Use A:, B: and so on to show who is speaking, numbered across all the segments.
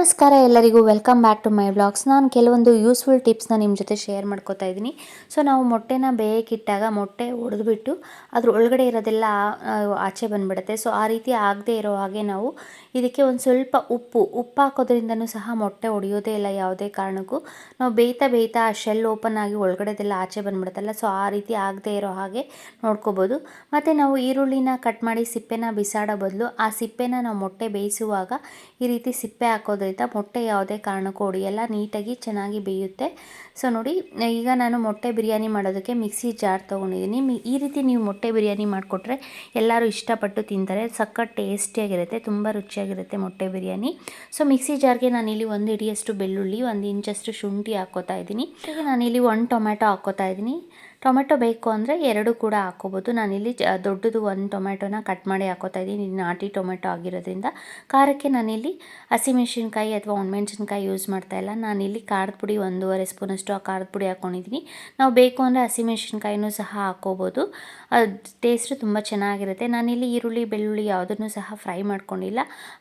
A: ನಮಸ್ಕಾರ ಎಲ್ಲರಿಗೂ. Welcome back to my blogs ನಾನು ಕೆಲವೊಂದು ಯೂಸ್ಫುಲ್ ಟಿಪ್ಸ್ನ ನಿಮ್ಮ ಜೊತೆ ಶೇರ್ ಮಾಡ್ಕೋತಾ ಇದ್ದೀನಿ. ಸೊ ನಾವು ಮೊಟ್ಟೆನ ಬೇಯಕ್ಕಿಟ್ಟಾಗ ಮೊಟ್ಟೆ ಒಡೆದ್ಬಿಟ್ಟು ಅದ್ರ ಒಳಗಡೆ ಇರೋದೆಲ್ಲ ಆಚೆ ಬಂದ್ಬಿಡುತ್ತೆ. ಸೊ ಆ ರೀತಿ ಆಗದೆ ಇರೋ ಹಾಗೆ ನಾವು ಇದಕ್ಕೆ ಒಂದು ಸ್ವಲ್ಪ ಉಪ್ಪು ಉಪ್ಪು ಹಾಕೋದ್ರಿಂದನೂ ಸಹ ಮೊಟ್ಟೆ ಒಡೆಯೋದೇ ಇಲ್ಲ ಯಾವುದೇ ಕಾರಣಕ್ಕೂ. ನಾವು ಬೇಯ್ತಾ ಬೇಯ್ತಾ ಆ ಶೆಲ್ ಓಪನ್ ಆಗಿ ಒಳಗಡೆದೆಲ್ಲ ಆಚೆ ಬಂದ್ಬಿಡುತ್ತಲ್ಲ. ಸೊ ಆ ರೀತಿ ಆಗದೆ ಇರೋ ಹಾಗೆ ನೋಡ್ಕೋಬೋದು. ಮತ್ತು ನಾವು ಈರುಳ್ಳಿನ ಕಟ್ ಮಾಡಿ ಸಿಪ್ಪೆನ ಬಿಸಾಡೋ ಬದಲು ಆ ಸಿಪ್ಪೆನ ನಾವು ಮೊಟ್ಟೆ ಬೇಯಿಸುವಾಗ ಈ ರೀತಿ ಸಿಪ್ಪೆ ಹಾಕೋದ್ರಿಂದ ಮೊಟ್ಟೆ ಯಾವುದೇ ಕಾರಣಕ್ಕೂ ಎಲ್ಲ ನೀಟಾಗಿ ಚೆನ್ನಾಗಿ ಬೇಯುತ್ತೆ. ಸೊ ನೋಡಿ, ಈಗ ನಾನು ಮೊಟ್ಟೆ ಬಿರಿಯಾನಿ ಮಾಡೋದಕ್ಕೆ ಮಿಕ್ಸಿ ಜಾರ್ ತೊಗೊಂಡಿದ್ದೀನಿ. ಈ ರೀತಿ ನೀವು ಮೊಟ್ಟೆ ಬಿರಿಯಾನಿ ಮಾಡಿಕೊಟ್ರೆ ಎಲ್ಲರೂ ಇಷ್ಟಪಟ್ಟು ತಿಂತಾರೆ. ಸಖತ್ ಟೇಸ್ಟಿಯಾಗಿರುತ್ತೆ, ತುಂಬ ರುಚಿಯಾಗಿರುತ್ತೆ ಮೊಟ್ಟೆ ಬಿರಿಯಾನಿ. ಸೊ ಮಿಕ್ಸಿ ಜಾರ್ಗೆ ನಾನಿಲ್ಲಿ ಒಂದು ಇಡಿಯಷ್ಟು ಬೆಳ್ಳುಳ್ಳಿ, ಒಂದು ಇಂಚಷ್ಟು ಶುಂಠಿ ಹಾಕ್ಕೋತಾ ಇದ್ದೀನಿ. ನಾನಿಲ್ಲಿ ಒಂದು ಟೊಮೆಟೊ ಹಾಕ್ಕೋತಾ ಇದ್ದೀನಿ. ಟೊಮೆಟೊ ಬೇಕು ಅಂದರೆ ಎರಡು ಕೂಡ ಹಾಕೋಬೋದು. ನಾನಿಲ್ಲಿ ದೊಡ್ಡದು ಒಂದು ಟೊಮೆಟೊನ ಕಟ್ ಮಾಡಿ ಹಾಕೋತಾ ಇದ್ದೀನಿ. ಇದು ನಾಟಿ ಟೊಮೆಟೊ ಆಗಿರೋದ್ರಿಂದ. ಖಾರಕ್ಕೆ ನಾನಿಲ್ಲಿ ಹಸಿಮೆಣಸಿನ್ಕಾಯಿ ಅಥವಾ ಒಣಮೆಣ್ಸಿನ್ಕಾಯಿ ಯೂಸ್ ಮಾಡ್ತಾ ಇಲ್ಲ. ನಾನಿಲ್ಲಿ ಖಾರದ ಪುಡಿ ಒಂದೂವರೆ ಸ್ಪೂನಷ್ಟು ಆ ಖಾರದ ಪುಡಿ ಹಾಕ್ಕೊಂಡಿದ್ದೀನಿ ನಾವು ಬೇಕು ಅಂದರೆ ಹಸಿಮೆಣಸಿನ್ಕಾಯಿನೂ ಸಹ ಹಾಕೋಬೋದು. ಟೇಸ್ಟು ತುಂಬ ಚೆನ್ನಾಗಿರುತ್ತೆ. ನಾನಿಲ್ಲಿ ಈರುಳ್ಳಿ, ಬೆಳ್ಳುಳ್ಳಿ ಯಾವುದನ್ನು ಸಹ ಫ್ರೈ ಮಾಡ್ಕೊಂಡಿಲ್ಲ.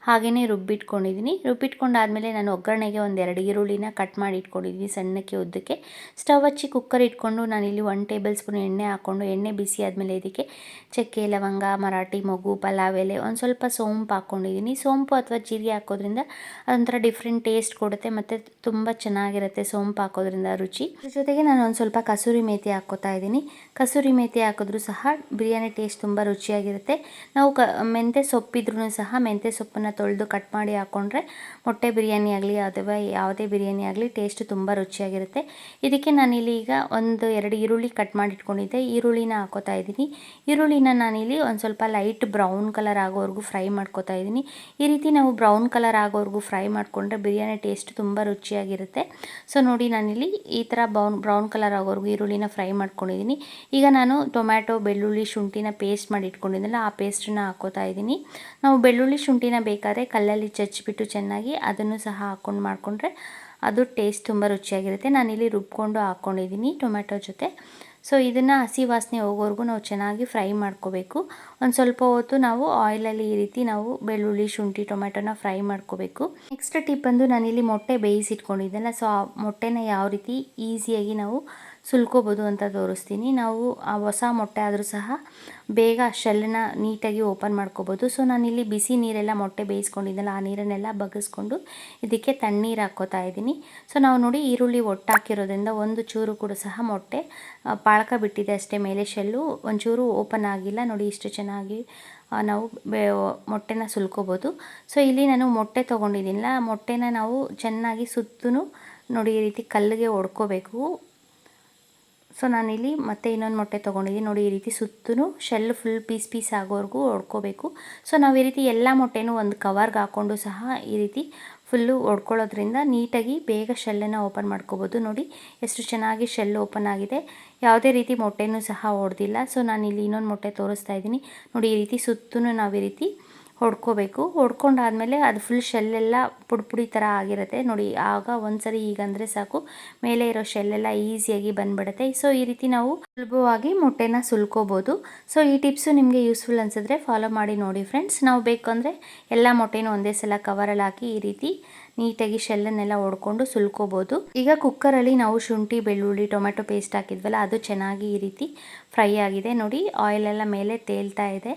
A: ಹಾಗೆಯೇ ರುಬ್ಬಿಟ್ಕೊಂಡಿದ್ದೀನಿ. ರುಬ್ಬಿಟ್ಕೊಂಡಾದಮೇಲೆ ನಾನು ಒಗ್ಗರಣೆಗೆ ಒಂದೆರಡು ಈರುಳ್ಳಿನ ಕಟ್ ಮಾಡಿ ಇಟ್ಕೊಂಡಿದ್ದೀನಿ ಸಣ್ಣಕ್ಕೆ ಉದ್ದಕ್ಕೆ. ಸ್ಟವ್ ಹಚ್ಚಿ ಕುಕ್ಕರ್ ಇಟ್ಕೊಂಡು ನಾನಿಲ್ಲಿ ಒನ್ ಟೇಬಲ್ ಸ್ಪೂನ್ ಎಣ್ಣೆ ಹಾಕ್ಕೊಂಡು ಎಣ್ಣೆ ಬಿಸಿ ಆದಮೇಲೆ ಇದಕ್ಕೆ ಚಕ್ಕೆ, ಲವಂಗ, ಮರಾಠಿ, ಮೊಗು, ಪಲಾವ್, ಎಲೆ ಒಂದು ಸ್ವಲ್ಪ ಸೋಂಪು ಹಾಕ್ಕೊಂಡಿದ್ದೀನಿ ಸೋಂಪು ಅಥವಾ ಜೀರಿಗೆ ಹಾಕೋದ್ರಿಂದ ಅದೊಂಥರ ಡಿಫ್ರೆಂಟ್ ಟೇಸ್ಟ್ ಕೊಡುತ್ತೆ ಮತ್ತು ತುಂಬ ಚೆನ್ನಾಗಿರುತ್ತೆ ಸೋಂಪು ಹಾಕೋದ್ರಿಂದ ರುಚಿ. ಜೊತೆಗೆ ನಾನು ಒಂದು ಸ್ವಲ್ಪ ಕಸೂರಿ ಮೇಥಿ ಹಾಕ್ಕೋತಾ ಇದ್ದೀನಿ. ಕಸೂರಿ ಮೇಥಿ ಹಾಕಿದ್ರೂ ಸಹ ಬಿರಿಯಾನಿ ಟೇಸ್ಟ್ ತುಂಬ ರುಚಿಯಾಗಿರುತ್ತೆ. ನಾವು ಕ, ಮೆಂತ್ಯ ಸೊಪ್ಪಿದ್ರೂ ಸಹ ಮೆಂತ್ಯ ಸೊಪ್ಪನ್ನು ತೊಳೆದು ಕಟ್ ಮಾಡಿ ಹಾಕ್ಕೊಂಡ್ರೆ ಮೊಟ್ಟೆ ಬಿರಿಯಾನಿ ಆಗಲಿ ಅಥವಾ ಯಾವುದೇ ಬಿರಿಯಾನಿ ಆಗಲಿ ಟೇಸ್ಟ್ ತುಂಬ ರುಚಿಯಾಗಿರುತ್ತೆ. ಇದಕ್ಕೆ ನಾನಿಲ್ಲಿ ಈಗ ಒಂದು ಎರಡು ಈರುಳ್ಳಿ ಕಟ್ ಮಾಡಿ ಇಟ್ಕೊಂಡಿದ್ದೆ ಈರುಳ್ಳಿನ ಹಾಕೋತಾ ಇದ್ದೀನಿ. ಈರುಳ್ಳಿನ ನಾನಿಲ್ಲಿ ಒಂದು ಸ್ವಲ್ಪ ಲೈಟ್ ಬ್ರೌನ್ ಕಲರ್ ಆಗೋವರೆಗೂ ಫ್ರೈ ಮಾಡ್ಕೋತಾ ಇದ್ದೀನಿ. ಈ ರೀತಿ ನಾವು ಬ್ರೌನ್ ಕಲರ್ ಆಗೋವರೆಗೂ ಫ್ರೈ ಮಾಡಿಕೊಂಡ್ರೆ ಬಿರಿಯಾನಿ ಟೇಸ್ಟ್ ತುಂಬ ರುಚಿಯಾಗಿರುತ್ತೆ. ಸೊ ನೋಡಿ ನಾನಿಲ್ಲಿ ಈ ಥರ ಬ್ರೌನ್ ಬ್ರೌನ್ ಕಲರ್ ಆಗೋವರೆಗೂ ಈರುಳ್ಳಿನ ಫ್ರೈ ಮಾಡ್ಕೊಂಡಿದ್ದೀನಿ. ಈಗ ನಾನು ಟೊಮ್ಯಾಟೊ ಬೆಳ್ಳುಳ್ಳಿ, ಶುಂಠಿನ ಪೇಸ್ಟ್ ಮಾಡಿ ಇಟ್ಕೊಂಡಿದ್ದೆಲ್ಲ ಆ ಪೇಸ್ಟನ್ನ ಹಾಕೋತಾ ಇದ್ದೀನಿ. ನಾವು ಬೆಳ್ಳುಳ್ಳಿ, ಶುಂಠಿನ ಬೇಕಾದರೆ ಕಲ್ಲಲ್ಲಿ ಚಚ್ಚಿಬಿಟ್ಟು ಚೆನ್ನಾಗಿ ಅದನ್ನು ಸಹ ಹಾಕ್ಕೊಂಡು ಮಾಡಿಕೊಂಡ್ರೆ ಅದು ಟೇಸ್ಟ್ ತುಂಬ ರುಚಿಯಾಗಿರುತ್ತೆ. ನಾನಿಲ್ಲಿ ರುಬ್ಕೊಂಡು ಹಾಕ್ಕೊಂಡಿದ್ದೀನಿ ಟೊಮ್ಯಾಟೊ ಜೊತೆ. ಸೊ, ಇದನ್ನು ಹಸಿ ವಾಸನೆ ಹೋಗೋವರೆಗೂ ನಾವು ಚೆನ್ನಾಗಿ ಫ್ರೈ ಮಾಡ್ಕೋಬೇಕು. ಒಂದು ಸ್ವಲ್ಪ ಹೊತ್ತು ನಾವು ಆಯಿಲಲ್ಲಿ ಈ ರೀತಿ ನಾವು ಬೆಳ್ಳುಳ್ಳಿ, ಶುಂಠಿ ಟೊಮೆಟೊನ ಫ್ರೈ ಮಾಡ್ಕೋಬೇಕು. ನೆಕ್ಸ್ಟ್ ಟಿಪ್ ಬಂದು ನಾನಿಲ್ಲಿ ಮೊಟ್ಟೆ ಬೇಯಿಸಿಟ್ಕೊಂಡಿದ್ದೆಲ್ಲ ಸೊ, ಆ ಮೊಟ್ಟೆನ ಯಾವ ರೀತಿ ಈಸಿಯಾಗಿ ನಾವು ಸುಲ್ಕೋಬೋದು ಅಂತ ತೋರಿಸ್ತೀನಿ. ನಾವು ಆ ಹೊಸ ಮೊಟ್ಟೆ ಆದರೂ ಸಹ ಬೇಗ ಶೆಲ್ಲನ್ನ ನೀಟಾಗಿ ಓಪನ್ ಮಾಡ್ಕೋಬೋದು. ಸೊ, ನಾನಿಲ್ಲಿ ಬಿಸಿ ನೀರೆಲ್ಲ ಮೊಟ್ಟೆ ಬೇಯಿಸ್ಕೊಂಡಿದ್ದೆನಲ್ಲ ಆ ನೀರನ್ನೆಲ್ಲ ಬಗ್ಗಿಸ್ಕೊಂಡು ಇದಕ್ಕೆ ತಣ್ಣೀರು ಹಾಕ್ಕೋತಾ ಇದ್ದೀನಿ. ಸೊ, ನಾವು ನೋಡಿ ಈರುಳ್ಳಿ ಒಟ್ಟಾಕಿರೋದ್ರಿಂದ ಒಂದು ಚೂರು ಕೂಡ ಸಹ ಮೊಟ್ಟೆ ಪಾಳಕ ಬಿಟ್ಟಿದೆ ಅಷ್ಟೇ ಮೇಲೆ ಶೆಲ್ಲು. ಒಂಚೂರು ಓಪನ್ ಆಗಿಲ್ಲ. ನೋಡಿ ಇಷ್ಟು ಚೆನ್ನಾಗಿ ನಾವು ಬೆ ಮೊಟ್ಟೆನ ಸುಲ್ಕೋಬೋದು. ಸೊ, ಇಲ್ಲಿ ನಾನು ಮೊಟ್ಟೆ ತೊಗೊಂಡಿದ್ದೀನಲ್ಲ, ಮೊಟ್ಟೆನ ನಾವು ಚೆನ್ನಾಗಿ ಸುತ್ತೂ ನೋಡಿ ಈ ರೀತಿ ಕಲ್ಲಿಗೆ ಹೊಡ್ಕೋಬೇಕು ಸೊ ನಾನಿಲ್ಲಿ ಮತ್ತೆ ಇನ್ನೊಂದು ಮೊಟ್ಟೆ ತೊಗೊಂಡಿದ್ದೀನಿ. ನೋಡಿ, ಈ ರೀತಿ ಸುತ್ತೂ ಶೆಲ್ ಫುಲ್ ಪೀಸ್ ಪೀಸ್ ಆಗೋವರೆಗೂ ಹೊಡ್ಕೋಬೇಕು ಸೊ ನಾವು ಈ ರೀತಿ ಎಲ್ಲ ಮೊಟ್ಟೆನೂ ಒಂದು ಕವರ್ಗೆ ಹಾಕ್ಕೊಂಡು ಸಹ ಈ ರೀತಿ ಫುಲ್ಲು ಹೊಡ್ಕೊಳ್ಳೋದ್ರಿಂದ ನೀಟಾಗಿ ಬೇಗ ಶೆಲ್ಲನ್ನು ಓಪನ್ ಮಾಡ್ಕೋಬೋದು. ನೋಡಿ, ಎಷ್ಟು ಚೆನ್ನಾಗಿ ಶೆಲ್ ಓಪನ್ ಆಗಿದೆ. ಯಾವುದೇ ರೀತಿ ಮೊಟ್ಟೆನೂ ಸಹ ಹೊಡೆದಿಲ್ಲ ಸೊ ನಾನಿಲ್ಲಿ ಇನ್ನೊಂದು ಮೊಟ್ಟೆ ತೋರಿಸ್ತಾ ಇದ್ದೀನಿ. ನೋಡಿ, ಈ ರೀತಿ ಸುತ್ತೂ ನಾವು ಈ ರೀತಿ ಹೊಡ್ಕೋಬೇಕು. ಹೊಡ್ಕೊಂಡಾದಮೇಲೆ ಅದು ಫುಲ್ ಶೆಲ್ಲೆಲ್ಲ ಪುಡಿ ಪುಡಿ ಥರ ಆಗಿರುತ್ತೆ. ನೋಡಿ, ಆಗ ಒಂದ್ಸರಿ ಹೀಗಂದರೆ ಸಾಕು. ಮೇಲೆ ಇರೋ ಶೆಲ್ಲೆಲ್ಲ ಈಸಿಯಾಗಿ ಬಂದ್ಬಿಡುತ್ತೆ. ಸೊ ಈ ರೀತಿ ನಾವು ಸುಲಭವಾಗಿ ಮೊಟ್ಟೆನ ಸುಲ್ಕೋಬೋದು. ಸೊ ಈ ಟಿಪ್ಸು ನಿಮಗೆ ಯೂಸ್ಫುಲ್ ಅನಿಸಿದ್ರೆ ಫಾಲೋ ಮಾಡಿ ನೋಡಿ ಫ್ರೆಂಡ್ಸ್ ನಾವು ಬೇಕು ಅಂದರೆ ಎಲ್ಲ ಮೊಟ್ಟೆನೂ ಒಂದೇ ಸಲ ಕವರಲ್ಲಿ ಹಾಕಿ ಈ ರೀತಿ ನೀಟಾಗಿ ಶೆಲ್ಲನ್ನೆಲ್ಲ ಹೊಡ್ಕೊಂಡು ಸುಲ್ಕೋಬೋದು. ಈಗ ಕುಕ್ಕರಲ್ಲಿ ನಾವು ಶುಂಠಿ, ಬೆಳ್ಳುಳ್ಳಿ ಟೊಮೆಟೊ ಪೇಸ್ಟ್ ಹಾಕಿದ್ವಲ್ಲ, ಅದು ಚೆನ್ನಾಗಿ ಈ ರೀತಿ ಫ್ರೈ ಆಗಿದೆ. ನೋಡಿ ಆಯಿಲೆಲ್ಲ ಮೇಲೆ ತೇಲ್ತಾ ಇದೆ.